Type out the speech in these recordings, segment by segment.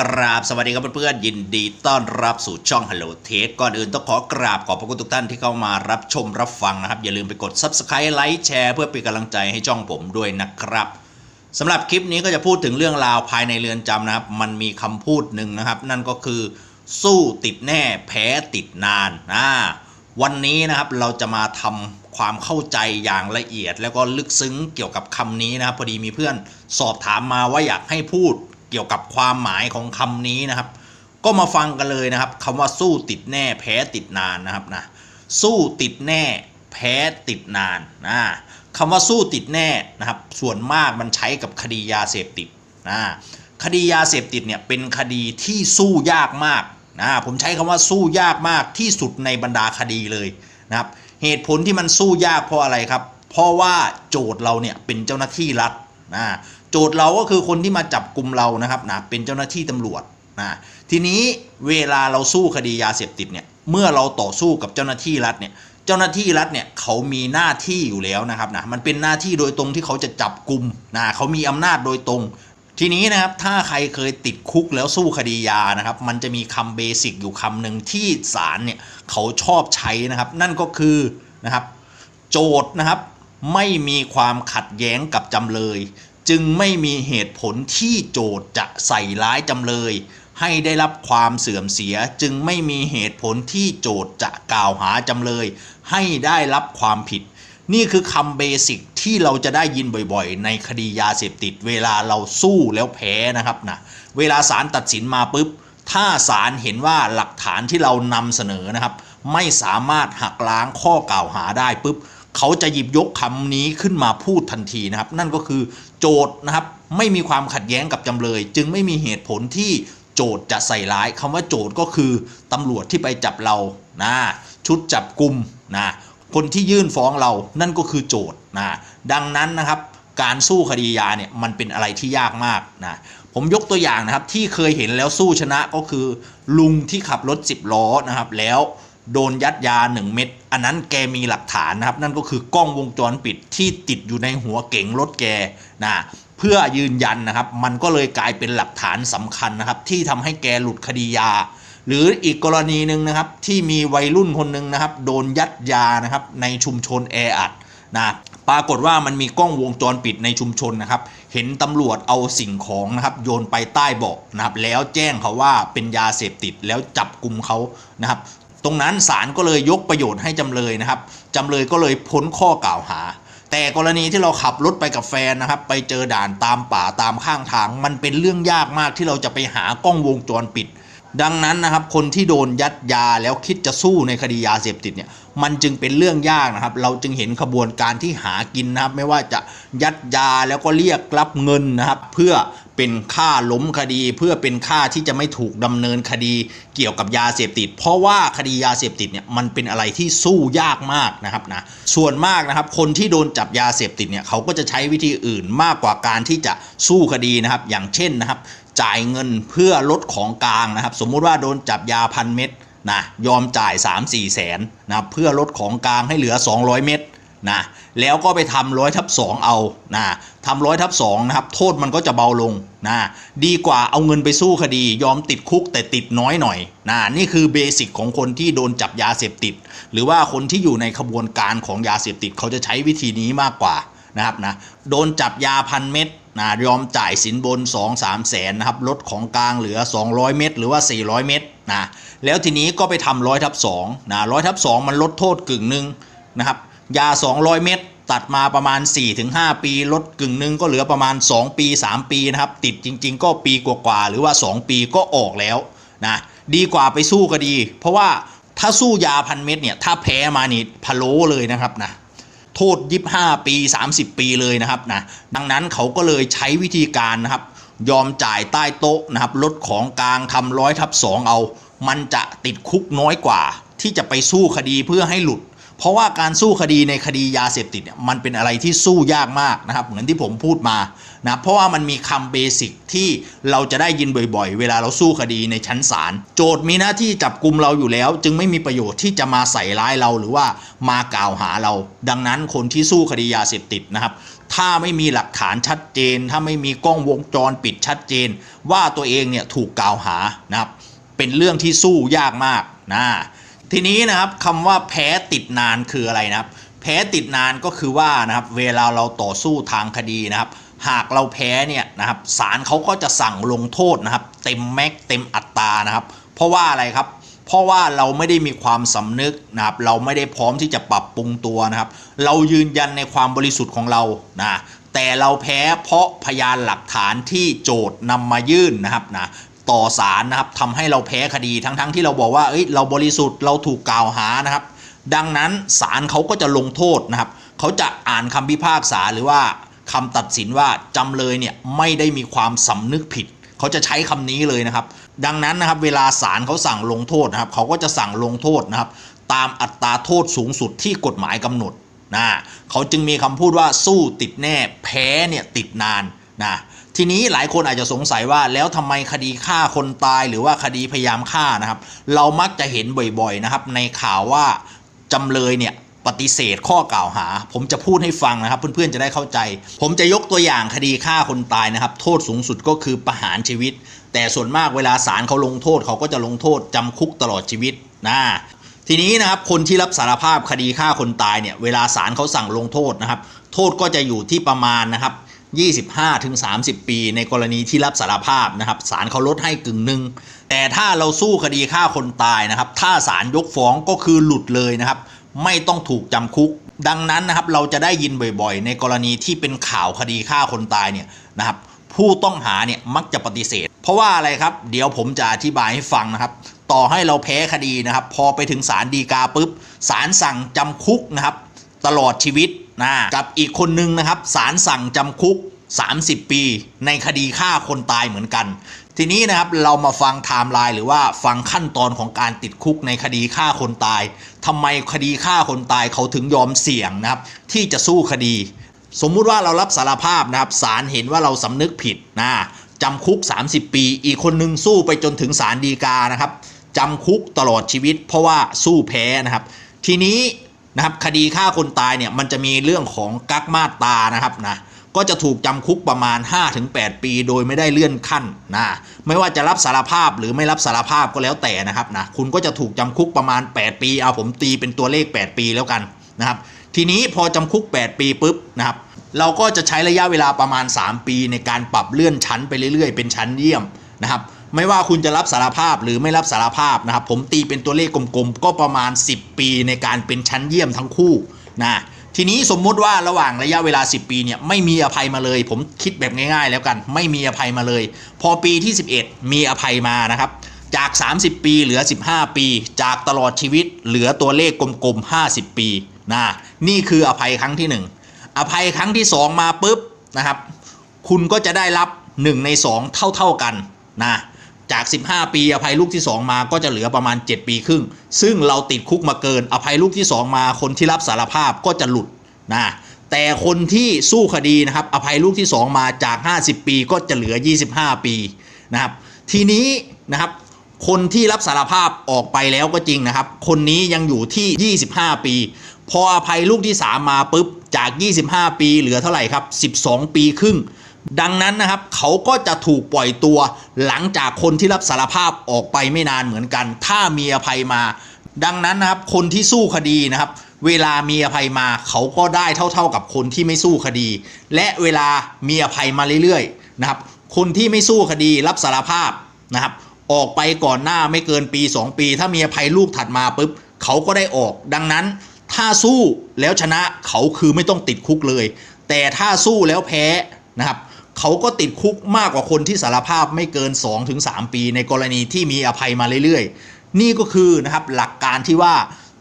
กราบสวัสดีครับเพื่อนๆยินดีต้อนรับสู่ช่อง Hello t a s t ก่อนอื่นต้องขอกราบขอบพระคุณทุกท่านที่เข้ามารับชมรับฟังนะครับ อย่าลืมไปกด Subscribe ไลค์แชร์เพื่อเป็นกำลังใจให้ช่องผมด้วยนะครับสำหรับคลิปนี้ก็จะพูดถึงเรื่องราวภายในเรือนจำนะครับ มันมีคำพูดหนึ่งนะครับ นั่นก็คือ สู้ติดแน่แพ้ติดนานอ่าวันนี้นะครับเราจะมาทำความเข้าใจอย่างละเอียด แล้วก็ลึกซึ้งเกี่ยวกับคำนี้นะครับพอดีมีเพื่อนสอบถามมาว่าอยากให้พูด เกี่ยวกับความหมายของคำนี้นะครับ ก็มาฟังกันเลยนะครับคำว่าสู้ติดแน่แพ้ติดนานนะครับนะสู้ติดแน่ แพ้ติดนานนะคำว่าสู้ติดแน่นะครับ ส่วนมากมันใช้กับคดียาเสพติดนะคดียาเสพติดเนี่ยเป็นคดีที่สู้ยากมากนะผมใช้คำว่าสู้ยากมากที่สุดในบรรดาคดีเลยนะครับ เหตุผลที่มันสู้ยากเพราะอะไรครับ เพราะว่าโจทย์เราเนี่ยเป็นเจ้าหน้าที่รัฐนะ โจทย์เราก็คือคนที่มาจับกลุ่มเรานะครับนะเป็นเจ้าหน้าที่ตำรวจนะทีนี้เวลาเราสู้คดียาเสพติดเนี่ยเมื่อเราต่อสู้กับเจ้าหน้าที่รัฐเนี่ยเจ้าหน้าที่รัฐเนี่ยเขามีหน้าที่อยู่แล้วนะครับนะมันเป็นหน้าที่โดยตรงที่เขาจะจับกลุ่มนะเขามีอำนาจโดยตรง ทีนี้นะครับถ้าใครเคยติดคุกแล้วสู้คดียานะครับมันจะมีคำเบสิกอยู่คำหนึ่งที่ศาลเนี่ยเขาชอบใช้นะครับ นั่นก็คือนะครับ โจทย์นะครับไม่มีความขัดแย้งกับจำเลย จึงไม่มีเหตุผลที่โจทย์จะใส่ร้ายจำเลย ให้ได้รับความเสื่อมเสีย จึงไม่มีเหตุผลที่โจทย์จะกล่าวหาจำเลย ให้ได้รับความผิด นี่คือคำเบสิกที่เราจะได้ยินบ่อยๆ ในคดียาเสพติด เวลาเราสู้แล้วแพ้นะครับนะเวลาศาลตัดสินมาปุ๊บ ถ้าศาลเห็นว่าหลักฐานที่เรานำเสนอนะครับ ไม่สามารถหักล้างข้อกล่าวหาได้ปุ๊บเขาจะหยิบยกคำนี้ขึ้นมาพูดทันทีนะครับ นั่นก็คือ โจทย์นะครับไม่มีความขัดแย้งกับจำเลย จึงไม่มีเหตุผลที่โจทย์จะใส่ร้ายคำว่าโจทย์ก็คือตำรวจที่ไปจับเรานะชุดจับกลุ่มนะคนที่ยื่นฟ้องเรานั่นก็คือโจทย์นะดังนั้นนะครับการสู้คดียาเนี่ยมันเป็นอะไรที่ยากมากนะผมยกตัวอย่างนะครับที่เคยเห็นแล้วสู้ชนะก็คือ ลุงที่ขับรถ 10 ล้อนะครับแล้ว โดนยัดยา 1 เม็ดอันนั้นแกมีหลักฐานนะครับ นั่นก็คือกล้องวงจรปิดที่ติดอยู่ในหัวเก๋งรถแกนะเพื่อยืนยันนะครับ มันก็เลยกลายเป็นหลักฐานสำคัญนะครับ ที่ทำให้แกหลุดคดียา หรืออีกกรณีหนึ่งนะครับ ที่มีวัยรุ่นคนหนึ่งนะครับ โดนยัดยานะครับในชุมชนแออัดนะปรากฏว่ามันมีกล้องวงจรปิดในชุมชนนะครับ เห็นตำรวจเอาสิ่งของนะครับ โยนไปใต้เบาะนะครับ แล้วแจ้งเขาว่าเป็นยาเสพติดแล้วจับกลุ่มเขานะครับ ตรงนั้นศาลก็เลยยกประโยชน์ให้จำเลยนะครับจำเลยก็เลยพ้นข้อกล่าวหา แต่กรณีที่เราขับรถไปกับแฟนนะครับ ไปเจอด่านตามป่าตามข้างทาง มันเป็นเรื่องยากมากที่เราจะไปหากล้องวงจรปิด ดังนั้นนะครับคนที่โดนยัดยาแล้วคิดจะสู้ในคดียาเสพติดเนี่ยมันจึงเป็นเรื่องยากนะครับ เราจึงเห็นขบวนการที่หากินนะครับ ไม่ว่าจะยัดยาแล้วก็เรียกรับเงินนะครับ เพื่อเป็นค่าล้มคดี เพื่อเป็นค่าที่จะไม่ถูกดำเนินคดีเกี่ยวกับยาเสพติด เพราะว่าคดียาเสพติดเนี่ยมันเป็นอะไรที่สู้ยากมากนะครับนะส่วนมากนะครับ คนที่โดนจับยาเสพติดเนี่ยเขาก็จะใช้วิธีอื่นมากกว่าการที่จะสู้คดีนะครับ อย่างเช่นนะครับ จ่ายเงินเพื่อลดของกลางนะครับ สมมุติว่าโดนจับยาพันเม็ดนะยอมจ่าย 3 4 แสนนะเพื่อลดของกลางให้เหลือ 200 เม็ดนะแล้วก็ไปทำร้อยทับสองเอานะทำร้อยทับสองนะครับ โทษมันก็จะเบาลงนะดีกว่าเอาเงินไปสู้คดี ยอมติดคุกแต่ติดน้อยหน่อยนะนี่คือเบสิกของคนที่โดนจับยาเสพติด หรือว่าคนที่อยู่ในขบวนการของยาเสพติดเขาจะใช้วิธีนี้มากกว่า นะครับนะโดนจับยาพันเม็ดนะยอมจ่ายสินบน 2 3แสนนะครับลดของกลางเหลือ 200 เม็ดหรือว่า 400 เม็ดนะแล้วทีนี้ก็ไปทำร้อยทับ2นะร้อยทับ2มันลดโทษกึ่งหนึ่งนะครับยา 200 เม็ดตัดมาประมาณ 4-5 ปี ลดกึ่งหนึ่งก็เหลือประมาณ 2 ปี 3 ปีนะครับติดจริง ๆ ก็ปีกว่าๆหรือว่า 2 ปีก็ออกแล้วนะดีกว่าไปสู้คดี เพราะว่าถ้าสู้ยาพันเม็ดเนี่ยถ้าแพ้มานี่พะโล้เลยนะครับนะ โทษ 25 ปี 30 ปีเลยนะครับนะดังนั้นเขาก็เลยใช้วิธีการนะครับยอมจ่ายใต้โต๊ะนะครับลดของกลางทำร้อยทับสองเอา มันจะติดคุกน้อยกว่า ที่จะไปสู้คดีเพื่อให้หลุด เพราะว่าการสู้คดีในคดียาเสพติดเนี่ยมันเป็นอะไรที่สู้ยากมากนะครับ เหมือนที่ผมพูดมานะเพราะว่ามันมีคำเบสิกที่เราจะได้ยินบ่อยๆ เวลาเราสู้คดีในชั้นศาลโจทย์มีหน้าที่จับกลุ่มเราอยู่แล้ว จึงไม่มีประโยชน์ที่จะมาใส่ร้ายเราหรือว่ามากล่าวหาเรา ดังนั้นคนที่สู้คดียาเสพติดนะครับถ้าไม่มีหลักฐานชัดเจน ถ้าไม่มีกล้องวงจรปิดชัดเจน ว่าตัวเองเนี่ยถูกกล่าวหานะครับเป็นเรื่องที่สู้ยากมากนะ ทีนี้นะครับคำว่าแพ้ติดนานคืออะไรนะครับ แพ้ติดนานก็คือว่านะครับเวลาเราต่อสู้ทางคดีนะครับ หากเราแพ้เนี่ยนะครับศาลเขาก็จะสั่งลงโทษนะครับ เต็มแม็กเต็มอัตรานะครับ เพราะว่าอะไรครับเพราะว่าเราไม่ได้มีความสำนึกนะครับ เราไม่ได้พร้อมที่จะปรับปรุงตัวนะครับ เรายืนยันในความบริสุทธิ์ของเรานะแต่เราแพ้เพราะพยานหลักฐานที่โจทย์นำมายื่นนะครับนะ ต่อศาลนะครับทำให้เราแพ้คดีทั้งๆทที่เราบอกว่าเอ้ยเราบริสุทธิ์เราถูกกล่าวหานะครับ ดังนั้นศาลเขาก็จะลงโทษนะครับเขาจะอ่านคำพิพากษาหรือว่าคำตัดสินว่าจำเลยเนี่ยไม่ได้มีความสำนึกผิดเขาจะใช้คำนี้เลยนะครับ ดังนั้นนะครับเวลาศาลเขาสั่งลงโทษนะครับ เขาก็จะสั่งลงโทษนะครับ ตามอัตราโทษสูงสุดที่กฎหมายกำหนดนะเขาจึงมีคำพูดว่าสู้ติดแน่แพ้เนี่ยติดนานนะ ทีนี้หลายคนอาจจะสงสัยว่าแล้วทำไมคดีฆ่าคนตายหรือว่าคดีพยายามฆ่านะครับ เรามักจะเห็นบ่อยๆนะครับ ในข่าวว่าจำเลยเนี่ยปฏิเสธข้อกล่าวหา ผมจะพูดให้ฟังนะครับ เพื่อนๆจะได้เข้าใจ ผมจะยกตัวอย่างคดีฆ่าคนตายนะครับ โทษสูงสุดก็คือประหารชีวิต แต่ส่วนมากเวลาศาลเขาลงโทษเขาก็จะลงโทษจำคุกตลอดชีวิตนะทีนี้นะครับคนที่รับสารภาพคดีฆ่าคนตายเนี่ยเวลาศาลเขาสั่งลงโทษนะครับ โทษก็จะอยู่ที่ประมาณนะครับ 25ถึง30 ปี ในกรณีที่รับสารภาพนะครับศาลเขาลดให้กึ่งหนึ่งแต่ถ้าเราสู้คดีฆ่าคนตายนะครับ ถ้าศาลยกฟ้องก็คือหลุดเลยนะครับ ไม่ต้องถูกจำคุก ดังนั้นนะครับเราจะได้ยินบ่อยๆ ในกรณีที่เป็นข่าวคดีฆ่าคนตายเนี่ยนะครับผู้ต้องหาเนี่ยมักจะปฏิเสธ เพราะว่าอะไรครับ เดี๋ยวผมจะอธิบายให้ฟังนะครับ ต่อให้เราแพ้คดีนะครับ พอไปถึงศาลฎีกาปุ๊บศาลสั่งจำคุกนะครับ ตลอดชีวิต นะกับอีกคนนึงนะครับศาลสั่งจำคุก 30 ปี ในคดีฆ่าคนตายเหมือนกัน ทีนี้นะครับเรามาฟังไทม์ไลน์หรือว่าฟังขั้นตอนของการติดคุกในคดีฆ่าคนตายทำไมคดีฆ่าคนตายเขาถึงยอมเสี่ยงนะครับ ที่จะสู้คดี สมมุติว่าเรารับสารภาพนะครับศาลเห็นว่าเราสำนึกผิดนะจำคุก 30 ปี อีกคนนึงสู้ไปจนถึงศาลฎีกานะครับจำคุกตลอดชีวิต เพราะว่าสู้แพ้นะครับ ทีนี้ นะครับคดีฆ่าคนตายเนี่ยมันจะมีเรื่องของกักมาตรานะครับนะก็จะถูกจำคุกประมาณ 5-8 ปี โดยไม่ได้เลื่อนขั้นนะไม่ว่าจะรับสารภาพหรือไม่รับสารภาพก็แล้วแต่นะครับนะคุณก็จะถูกจำคุกประมาณ 8 ปี เอาผมตีเป็นตัวเลข 8 ปีแล้วกันนะครับทีนี้พอจำคุก 8 ปีปุ๊บนะครับเราก็จะใช้ระยะเวลาประมาณ 3 ปีในการปรับเลื่อนชั้นไปเรื่อยๆ เป็นชั้นเยี่ยมนะครับ ไม่ว่าคุณจะรับสารภาพหรือไม่รับสารภาพนะครับ ผมตีเป็นตัวเลขกลมๆ ก็ประมาณ 10 ปีในการเป็นชั้นเยี่ยมทั้งคู่นะทีนี้สมมุติว่าระหว่างระยะเวลา 10 ปีเนี่ยไม่มีอภัยมาเลย ผมคิดแบบง่าย ๆ แล้วกัน ไม่มีอภัยมาเลย พอปีที่ 11 มีอภัยมานะครับ จาก 30 ปีเหลือ 15 ปี จากตลอดชีวิตเหลือตัวเลขกลมๆ 50 ปีนะนี่คืออภัยครั้งที่ 1 อภัยครั้งที่ 2 มาปุ๊บนะครับ คุณก็จะได้รับ 1 ใน 2 เท่า ๆกันนะ จาก 15 ปีอภัยลูกที่ 2 มาก็จะเหลือประมาณ 7 ปีครึ่ง ซึ่งเราติดคุกมาเกิน อภัยลูกที่ 2 มาคนที่รับสารภาพก็จะหลุดนะแต่คนที่สู้คดีนะครับอภัยลูกที่ 2 มาจาก 50 ปีก็จะเหลือ 25 ปีนะครับทีนี้นะครับคนที่รับสารภาพออกไปแล้วก็จริงนะครับ คนนี้ยังอยู่ที่ 25 ปี พออภัยลูกที่ 3 มาปุ๊บจาก 25 ปีเหลือเท่าไหร่ครับ 12 ปีครึ่ง ดังนั้นนะครับเขาก็จะถูกปล่อยตัว หลังจากคนที่รับสารภาพออกไปไม่นานเหมือนกัน ถ้ามีอภัยมา ดังนั้นนะครับคนที่สู้คดีนะครับ เวลามีอภัยมาเขาก็ได้เท่า ๆกับคนที่ไม่สู้คดี และเวลามีอภัยมาเรื่อยๆนะครับ คนที่ไม่สู้คดีรับสารภาพนะครับออกไปก่อนหน้าไม่เกินปี 2 ปี ถ้ามีอภัยลูกถัดมาปุ๊บเขาก็ได้ออก ดังนั้นถ้าสู้แล้วชนะเขาคือไม่ต้องติดคุกเลย แต่ถ้าสู้แล้วแพ้นะครับ เขาก็ติดคุกมากกว่าคนที่สารภาพไม่เกิน 2-3 ปี ในกรณีที่มีอภัยมาเรื่อยๆ นี่ก็คือนะครับหลักการที่ว่า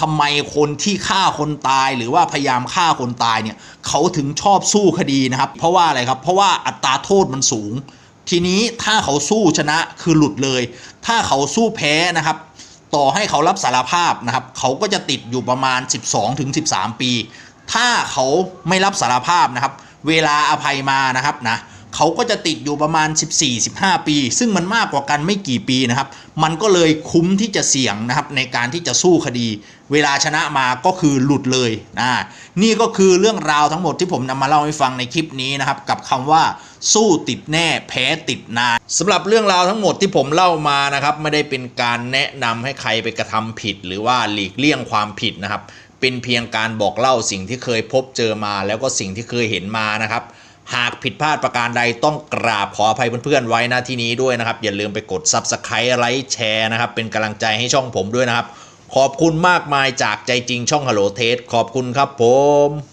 ทำไมคนที่ฆ่าคนตายหรือว่าพยายามฆ่าคนตายเนี่ยเขาถึงชอบสู้คดีนะครับ เพราะว่าอะไรครับ เพราะว่าอัตราโทษมันสูง ทีนี้ถ้าเขาสู้ชนะคือหลุดเลย ถ้าเขาสู้แพ้นะครับ ต่อให้เขารับสารภาพนะครับ เขาก็จะติดอยู่ประมาณ 12-13 ปี ถ้าเขาไม่รับสารภาพนะครับ เวลาอภัยมานะครับนะ เขาก็จะติดอยู่ประมาณ 14-15 ปี ซึ่งมันมากกว่ากันไม่กี่ปีนะครับ มันก็เลยคุ้มที่จะเสี่ยงนะครับในการที่จะสู้คดี เวลาชนะมาก็คือหลุดเลยนะนี่ก็คือเรื่องราวทั้งหมดที่ผมนำมาเล่าให้ฟังในคลิปนี้นะครับ กับคำว่าสู้ติดแน่แพ้ติดนานสำหรับเรื่องราวทั้งหมดที่ผมเล่ามานะครับ ไม่ได้เป็นการแนะนำให้ใครไปกระทำผิด หรือว่าหลีกเลี่ยงความผิดนะครับ เป็นเพียงการบอกเล่าสิ่งที่เคยพบเจอมา แล้วก็สิ่งที่เคยเห็นมานะครับ หากผิดพลาดประการใดต้องกราบขออภัยเพื่อนๆไว้นะที่นี้ด้วยนะครับ อย่าลืมไปกด Subscribe ไลค์แชร์นะครับ เป็นกำลังใจให้ช่องผมด้วยนะครับ ขอบคุณมากมายจากใจจริงช่อง Hello t a s t ขอบคุณครับผม